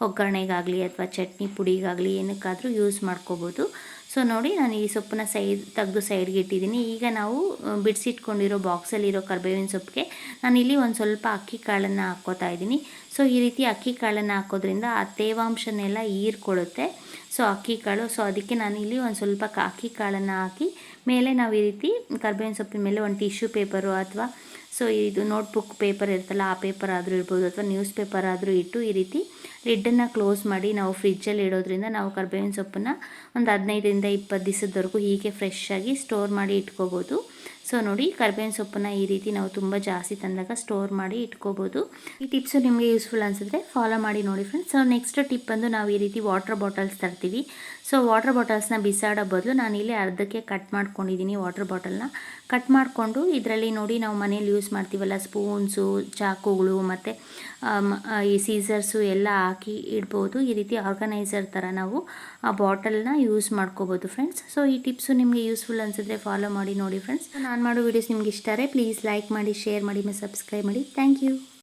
A: ಒಗ್ಗರಣೆಗಾಗಲಿ ಅಥವಾ ಚಟ್ನಿ ಪುಡಿಗಾಗಲಿ ಏನಕ್ಕಾದರೂ ಯೂಸ್ ಮಾಡ್ಕೋಬೋದು. ಸೊ ನೋಡಿ ನಾನು ಈ ಸೊಪ್ಪನ್ನ ಸೈಡ್ ತೆಗೆದು ಸೈಡ್ಗೆ ಇಟ್ಟಿದ್ದೀನಿ. ಈಗ ನಾವು ಬಿಡಿಸಿಟ್ಕೊಂಡಿರೋ ಬಾಕ್ಸಲ್ಲಿರೋ ಕರ್ಬೇವಿನ ಸೊಪ್ಪಿಗೆ ನಾನು ನಾನಿಲ್ಲಿ ಒಂದು ಸ್ವಲ್ಪ ಅಕ್ಕಿ ಕಾಳನ್ನು ಹಾಕ್ಕೋತಾ ಇದ್ದೀನಿ. ಸೊ ಈ ರೀತಿ ಅಕ್ಕಿ ಕಾಳನ್ನು ಹಾಕೋದ್ರಿಂದ ಆ ತೇವಾಂಶನೆಲ್ಲ ಹೀರ್ಕೊಳ್ಳುತ್ತೆ ಸೊ ಅಕ್ಕಿ ಕಾಳು ಸೊ ಅದಕ್ಕೆ ನಾನು ಇಲ್ಲಿ ಒಂದು ಸ್ವಲ್ಪ ಅಕ್ಕಿ ಕಾಳನ್ನು ಹಾಕಿ, ಮೇಲೆ ನಾವು ಈ ರೀತಿ ಕರ್ಬೇವಿನ ಸೊಪ್ಪಿನ ಮೇಲೆ ಒಂದು ಟಿಶ್ಯೂ ಪೇಪರು ಅಥವಾ ಸೊ ಇದು ನೋಟ್ಬುಕ್ ಪೇಪರ್ ಇರುತ್ತಲ್ಲ, ಆ ಪೇಪರ್ ಆದರೂ ಇರ್ಬೋದು ಅಥವಾ ನ್ಯೂಸ್ ಪೇಪರ್ ಆದರೂ ಇಟ್ಟು ಈ ರೀತಿ ಲಿಡ್ಡನ್ನು ಕ್ಲೋಸ್ ಮಾಡಿ ನಾವು ಫ್ರಿಜ್ಜಲ್ಲಿ ಇಡೋದ್ರಿಂದ ನಾವು ಕರ್ಬೇವಿನ ಸೊಪ್ಪನ್ನು ಒಂದು ಹದಿನೈದರಿಂದ ಇಪ್ಪತ್ತು ದಿವಸದವರೆಗೂ ಹೀಗೆ ಫ್ರೆಶ್ ಆಗಿ ಸ್ಟೋರ್ ಮಾಡಿ ಇಟ್ಕೋಬೋದು. ಸೊ ನೋಡಿ ಕರ್ಬೇವಿನ ಸೊಪ್ಪನ್ನು ಈ ರೀತಿ ನಾವು ತುಂಬ ಜಾಸ್ತಿ ತಂದಾಗ ಸ್ಟೋರ್ ಮಾಡಿ ಇಟ್ಕೋಬೋದು. ಈ ಟಿಪ್ಸು ನಿಮಗೆ ಯೂಸ್ಫುಲ್ ಅನಿಸಿದ್ರೆ ಫಾಲೋ ಮಾಡಿ ನೋಡಿ ಫ್ರೆಂಡ್ಸ್ ಸೊ ನೆಕ್ಸ್ಟ್ ಟಿಪ್ ಬಂದು ನಾವು ಈ ರೀತಿ ವಾಟರ್ ಬಾಟಲ್ಸ್ ತರ್ತೀವಿ. ಸೊ ವಾಟರ್ ಬಾಟಲ್ಸ್ನ ಬಿಸಾಡೋ ಬದಲು ನಾನು ಇಲ್ಲಿ ಅರ್ಧಕ್ಕೆ ಕಟ್ ಮಾಡ್ಕೊಂಡಿದ್ದೀನಿ ವಾಟರ್ ಬಾಟಲ್ನ ಕಟ್ ಮಾಡಿಕೊಂಡು ಇದರಲ್ಲಿ ನೋಡಿ ನಾವು ಮನೇಲಿ ಯೂಸ್ ಮಾಡ್ತೀವಲ್ಲ ಸ್ಪೂನ್ಸು ಚಾಕುಗಳು ಮತ್ತು ಈ ಸೀಸರ್ಸು ಎಲ್ಲ ಹಾಕಿ ಇಡ್ಬೋದು. ಈ ರೀತಿ ಆರ್ಗನೈಸರ್ ಥರ ನಾವು ಆ ಬಾಟಲ್ನ ಯೂಸ್ ಮಾಡ್ಕೋಬೋದು ಫ್ರೆಂಡ್ಸ್ ಸೊ ಈ ಟಿಪ್ಸು ನಿಮಗೆ ಯೂಸ್ಫುಲ್ ಅನಿಸಿದ್ರೆ ಫಾಲೋ ಮಾಡಿ ನೋಡಿ ಫ್ರೆಂಡ್ಸ್ ನಾನು ಮಾಡೋ ವೀಡಿಯೋಸ್ ನಿಮ್ಗೆ ಇಷ್ಟ ಪ್ಲೀಸ್ ಲೈಕ್ ಮಾಡಿ ಶೇರ್ ಮಾಡಿ ಮತ್ತು ಸಬ್ಸ್ಕ್ರೈಬ್ ಮಾಡಿ. Thank you